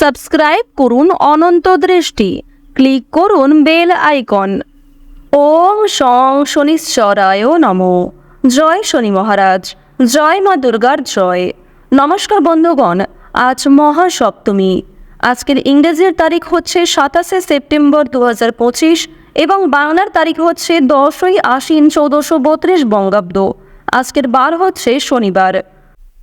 Subscribe করুন অনন্ত দৃষ্টি। Click করুন বেল আইকন। ওম সং শনিশ্চরায় নম। জয় শনি মহারাজ। জয় মা দুর্গার জয়। নমস্কার বন্ধুগণ, আজ মহাসপ্তমী। আজকের ইংরেজির তারিখ হচ্ছে সাতাশে সেপ্টেম্বর দু এবং বাংলার তারিখ হচ্ছে দশই আশ্বিন চৌদ্দশো বত্রিশ বঙ্গাব্দ। আজকের বার হচ্ছে শনিবার।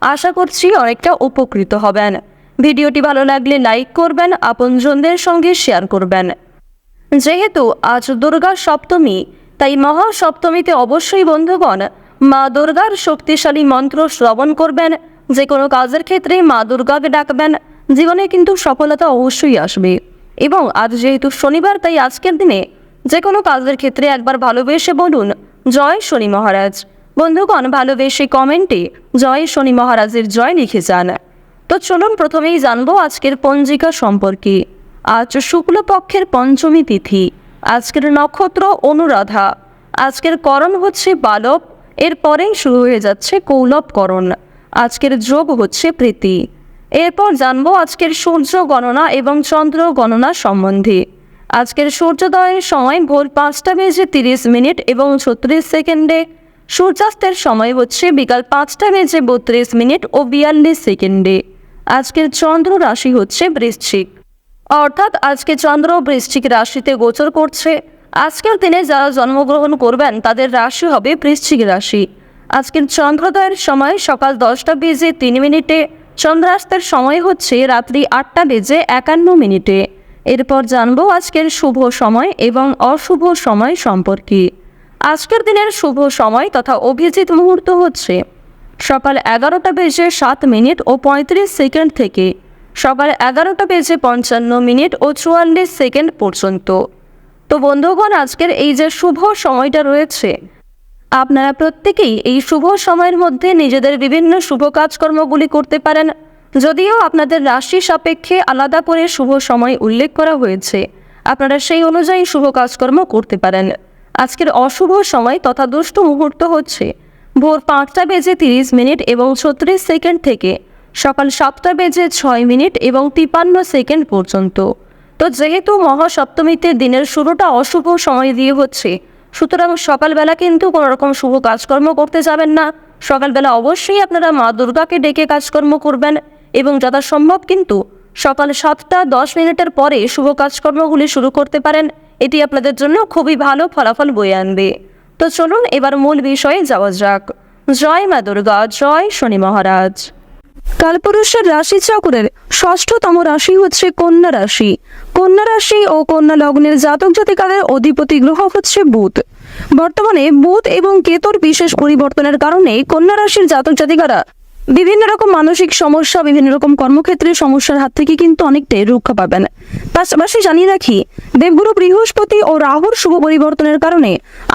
আশা করছি অনেকটা উপকৃত হবেন। ভিডিওটি ভালো লাগলে লাইক করবেন, আপনজনদের সঙ্গে শেয়ার করবেন। যেহেতু আজ দুর্গা সপ্তমী, তাই মহা সপ্তমীতে অবশ্যই বন্ধুগণ মা দুর্গার শক্তিশালী মন্ত্র শ্রবণ করবেন। যে কোনো কাজের ক্ষেত্রে মা দুর্গাকে ডাকবেন। জীবনে কিন্তু সফলতা অবশ্যই আসবে। এবং আজ যেহেতু শনিবার, তাই আজকের দিনে যে কোনো কাজের ক্ষেত্রে একবার ভালোবেসে বলুন, জয় শনি মহারাজ। বন্ধুগণ, ভালোবেসে কমেন্টে জয় শনি মহারাজের জয় লিখে যান। তো চলুন প্রথমেই জানব আজকের পঞ্জিকা সম্পর্কে। আজ শুক্লপক্ষের পঞ্চমী তিথি, আজকের নক্ষত্র অনুরাধা। আজকের করণ হচ্ছে বালব এরপরেই শুরু হয়ে যাচ্ছে কৌলবকরণ। আজকের যোগ হচ্ছে প্রীতি। এরপর জানব আজকের সূর্য গণনা এবং চন্দ্র গণনা সম্বন্ধে। আজকের সূর্যোদয়ের সময় ভোর পাঁচটা বেজে তিরিশ মিনিট এবং ছত্রিশ সেকেন্ডে সূর্যাস্তের সময় হচ্ছে বিকাল পাঁচটা বেজে বত্রিশ মিনিট ও বিয়াল্লিশ সেকেন্ডে। আজকের চন্দ্র রাশি হচ্ছে বৃশ্চিক। অর্থাৎ আজকে চন্দ্র বৃশ্চিক রাশিতে গোচর করছে। আজকের দিনে যারা জন্মগ্রহণ করবেন, তাদের রাশি হবে বৃশ্চিক রাশি। আজকের চন্দ্রোদয়ের সময় সকাল দশটা বেজে তিন মিনিটে, চন্দ্রাস্তের সময় হচ্ছে রাত্রি আটটা বেজে একান্ন মিনিটে। এরপর জানব আজকের শুভ সময় এবং অশুভ সময় সম্পর্কে। আজকের দিনের শুভ সময় তথা অভিজিৎ মুহূর্ত হচ্ছে সকাল এগারোটা বেজে সাত মিনিট ও পঁয়ত্রিশ সেকেন্ড থেকে। সকাল এগারোটা বেজে পঞ্চান্ন মিনিট ও চুয়াল্লিশ সেকেন্ড পর্যন্ত। তো বন্ধুগণ, আজকের এই যে শুভ সময়টা রয়েছে, আপনারা প্রত্যেকেই এই শুভ সময়ের মধ্যে নিজেদের বিভিন্ন শুভ কাজকর্মগুলি করতে পারেন। যদিও আপনাদের রাশি সাপেক্ষে আলাদা করে শুভ সময় উল্লেখ করা হয়েছে, আপনারা সেই অনুযায়ী শুভ কাজকর্ম করতে পারেন। আজকের অশুভ সময় তথা দুষ্ট মুহূর্ত হচ্ছে। ভোর পাঁচটা বেজে তিরিশ মিনিট এবং ছত্রিশ সেকেন্ড থেকে সকাল সাতটা বেজে ছয় মিনিট এবং তিপান্ন সেকেন্ড পর্যন্ত। তো যেহেতু মহাসপ্তমীতে দিনের শুরুটা অশুভ সময় দিয়ে হচ্ছে, সুতরাং সকালবেলা কিন্তু কোনো রকম শুভ কাজকর্ম করতে যাবেন না। সকালবেলা অবশ্যই আপনারা মা দুর্গাকে ডেকে কাজকর্ম করবেন এবং যথাসম্ভব কিন্তু সকাল সাতটা দশ মিনিটের পরে শুভ কাজকর্মগুলি শুরু করতে পারেন। এটি আপনাদের জন্য খুবই ভালো ফলাফল বয়ে আনবে। তো চলুন এবার মূল বিষয়ে যাওয়া যাক। জয় মা দুর্গা, জয় শনি মহারাজ। কালপুরুষের রাশি চক্রের ষষ্ঠতম রাশি হচ্ছে কন্যা রাশি। কন্যা রাশি ও কন্যা লগ্নের জাতক জাতিকাদের অধিপতি গ্রহ হচ্ছে বুধ। বর্তমানে বুধ এবং কেতুর বিশেষ পরিবর্তনের কারণে কন্যা রাশির জাতক জাতিকারা বিভিন্ন রকম মানসিক সমস্যা, বিভিন্ন রকম কর্মক্ষেত্রে সমস্যার হাত থেকে কিন্তু অনেকটাই রক্ষা পাবেন। পাশাপাশি জানিয়ে রাখি, দেবগুরু বৃহস্পতি ও রাহুর শুভ পরিবর্তনের কারণে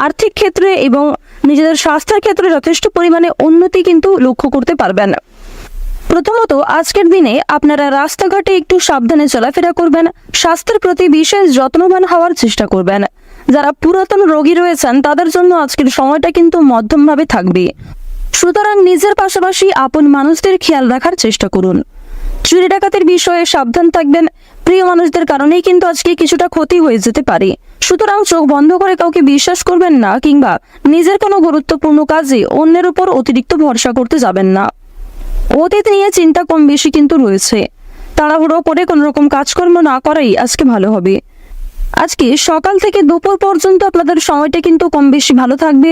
আর্থিক ক্ষেত্রে এবং নিজেদের স্বাস্থ্যের ক্ষেত্রে যথেষ্ট পরিমাণে উন্নতি কিন্তু লক্ষ্য করতে পারবেন। প্রথমত, আজকের দিনে আপনারা রাস্তাঘাটে একটু সাবধানে চলাফেরা করবেন, স্বাস্থ্যের প্রতি বিশেষ যত্নবান হওয়ার চেষ্টা করবেন। যারা পুরাতন রোগী রয়েছেন, তাদের জন্য আজকের সময়টা কিন্তু মধ্যমভাবে থাকবে। সুতরাং নিজের পাশাপাশি আপন মানুষদের খেয়াল রাখার চেষ্টা করুন। চুরি ডাকাতের বিষয়ে সাবধান থাকবেন। প্রিয় মানুষদের কারণেই কিন্তু আজকে কিছুটা ক্ষতি হয়ে যেতে পারে। সুতরাং চোখ বন্ধ করে কাউকে বিশ্বাস করবেন না কিংবা নিজের কোনো গুরুত্বপূর্ণ কাজে অন্যের উপর অতিরিক্ত ভরসা করতে যাবেন না। অতীত নিয়ে চিন্তা কম বেশি কিন্তু রয়েছে। তাড়াহুড়ো করে কোনো রকম কাজকর্ম না করাই আজকে ভালো হবে। আজকে সকাল থেকে দুপুর পর্যন্ত আপনাদের সময়টা কিন্তু কম বেশি ভালো থাকবে।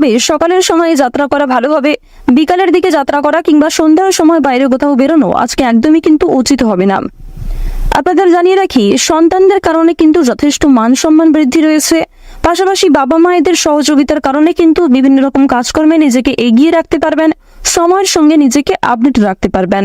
তবে সকালের সময় যাত্রা করা ভালো হবে। বিকালের দিকে যাত্রা করা কিংবা সন্ধ্যার সময় বাইরে কোথাও বেরোনো আজকে একদমই কিন্তু উচিত হবে না। আপনাদের জানিয়ে রাখি, সন্তানদের কারণে কিন্তু যথেষ্ট মান সম্মান বৃদ্ধি রয়েছে। পাশাপাশি বাবা মায়েদের সহযোগিতার কারণে কিন্তু বিভিন্ন রকম কাজকর্মে নিজেকে এগিয়ে রাখতে পারবেন, সময়ের সঙ্গে নিজেকে আপডেট রাখতে পারবেন।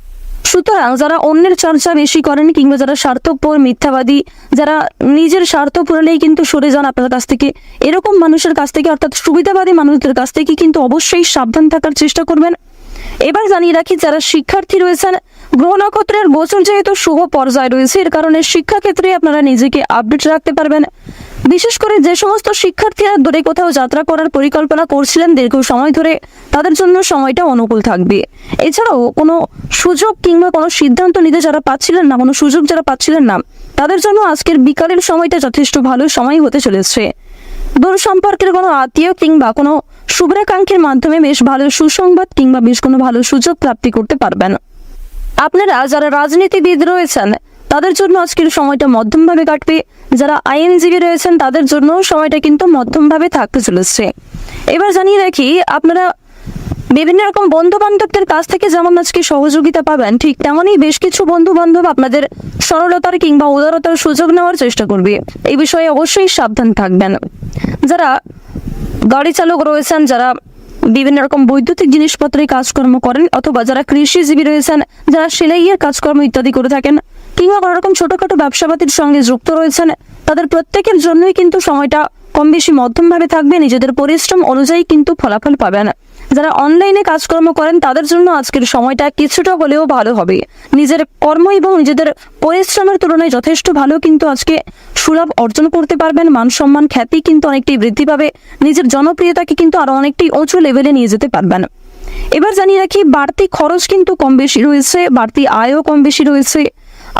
সুতরাং যারা অন্যের চর্চা বেশি করেন কিংবা যারা স্বার্থপর, মিথ্যাবাদী, যারা নিজের স্বার্থ পুরালেই কিন্তু সরে যান আপনার কাছ থেকে, এরকম মানুষের কাছ থেকে অর্থাৎ সুবিধাবাদী মানুষদের কাছ থেকে কিন্তু অবশ্যই সাবধান থাকার চেষ্টা করবেন। এবার জানিয়ে রাখি, যারা শিক্ষার্থী রয়েছেন গ্রহ নক্ষত্রের গোচর যেহেতু শুভ পর্যায়ে রয়েছে, এর কারণে শিক্ষাক্ষেত্রে আপনারা নিজেকে আপডেট রাখতে পারবেন। বিশেষ করে যে সমস্ত শিক্ষার্থীরা দূরে কোথাও যাত্রা করার পরিকল্পনা করছিলেন দীর্ঘ সময় ধরে, তাদের জন্য সময়টা অনুকূল থাকবে। এছাড়াও কোনো সুযোগ কিংবা কোনো সিদ্ধান্ত নিতে যারা পাচ্ছিলেন না, কোনো সুযোগ যারা পাচ্ছিলেন না, তাদের জন্য আজকের বিকালের সময়টা যথেষ্ট ভালো সময় হতে চলেছে। দূর সম্পর্কের কোনো আত্মীয় কিংবা কোনো শুভ্রাকাঙ্ক্ষের মাধ্যমে বেশ ভালো সুসংবাদ কিংবা বেশ কোনো ভালো সুযোগ প্রাপ্তি করতে পারবেন। আপনারা যারা রাজনীতিবিদ রয়েছেন তাদের জন্য আজকের সময়টা মধ্যমভাবে কাটবে। যারা আইনজীবী রয়েছেন, তাদের জন্য সময়টা কিন্তু মধ্যমভাবে থাকতে চলেছে। এবার জানিয়ে রাখি, আপনারা বিভিন্ন রকম বন্ধু বান্ধবদের কাছ থেকে যেমন আজকে সহযোগিতা পাবেন, ঠিক তেমনই বেশ কিছু বন্ধু বান্ধব আপনাদের সরলতার কিংবা উদারতার সুযোগ নেওয়ার চেষ্টা করবে। এই বিষয়ে অবশ্যই সাবধান থাকবেন। যারা গাড়ি চালক রয়েছেন, যারা বিভিন্ন রকম বৈদ্যুতিক জিনিসপত্রে কাজকর্ম করেন, অথবা যারা কৃষিজীবী রয়েছেন, যারা সেলাইয়ের কাজকর্ম ইত্যাদি করে থাকেন কিংবা কোনো রকম ছোটখাটো ব্যবসাপাতির সঙ্গে যুক্ত রয়েছেন, তাদের প্রত্যেকের জন্যই কিন্তু সময়টা কম বেশি মধ্যমভাবে থাকবে। নিজেদের পরিশ্রম অনুযায়ী কিন্তু ফলাফল পাবেন। যারা অনলাইনে কাজকর্ম করেন, তাদের জন্য আজকের সময়টা কিছুটা হলেও ভালো হবে। নিজের কর্ম এবং নিজেদের পরিশ্রমের তুলনায় যথেষ্ট ভালো কিন্তু আজকে সুলভ অর্জন করতে পারবেন। মান সম্মান, খ্যাতি কিন্তু অনেকটাই বৃদ্ধি পাবে। নিজের জনপ্রিয়তাকে কিন্তু আরও অনেকটাই উঁচু লেভেলে নিয়ে যেতে পারবেন। এবার জানিয়ে রাখি, বাড়তি খরচ কিন্তু কম বেশি রয়েছে, বাড়তি আয়ও কম বেশি রয়েছে।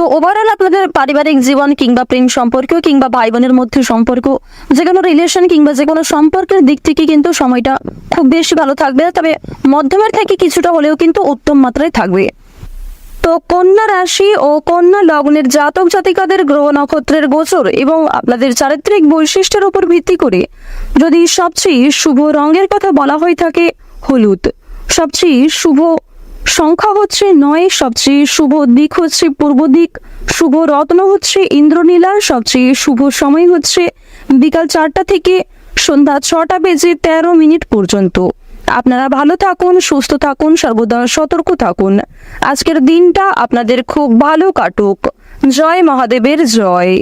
তো ওভারঅল আপনাদের পারিবারিক জীবন কিংবা প্রেম সম্পর্ক কিংবা ভাই বোনের মধ্যে সম্পর্ক যে কোনো রিলেশন কিংবা যে কোনো সম্পর্কের দিক থেকে কিন্তু সময়টা খুব বেশি ভালো থাকবে তবে মধ্যমের থেকে কিছুটা হলেও কিন্তু উত্তম মাত্রায় থাকবে। তো কন্যা রাশি ও কন্যা লগ্নের জাতক জাতিকাদের গ্রহ নক্ষত্রের গোচর এবং আপনাদের চারিত্রিক বৈশিষ্ট্যের উপর ভিত্তি করে যদি সবচেয়ে শুভ রঙের কথা বলা হয়ে থাকে, হলুদ। সবচেয়ে শুভ সংখ্যা হচ্ছে নয়, সবচেয়ে শুভ দিক হচ্ছে পূর্ব দিক। শুভ রত্ন হচ্ছে ইন্দ্রনীলার, সবচেয়ে শুভ সময় হচ্ছে বিকাল চারটা থেকে সন্ধ্যা ছটা বেজে তেরো মিনিট পর্যন্ত। আপনারা ভালো থাকুন, সুস্থ থাকুন, সর্বদা সতর্ক থাকুন। আজকের দিনটা আপনাদের খুব ভালো কাটুক। জয় মহাদেবের জয়।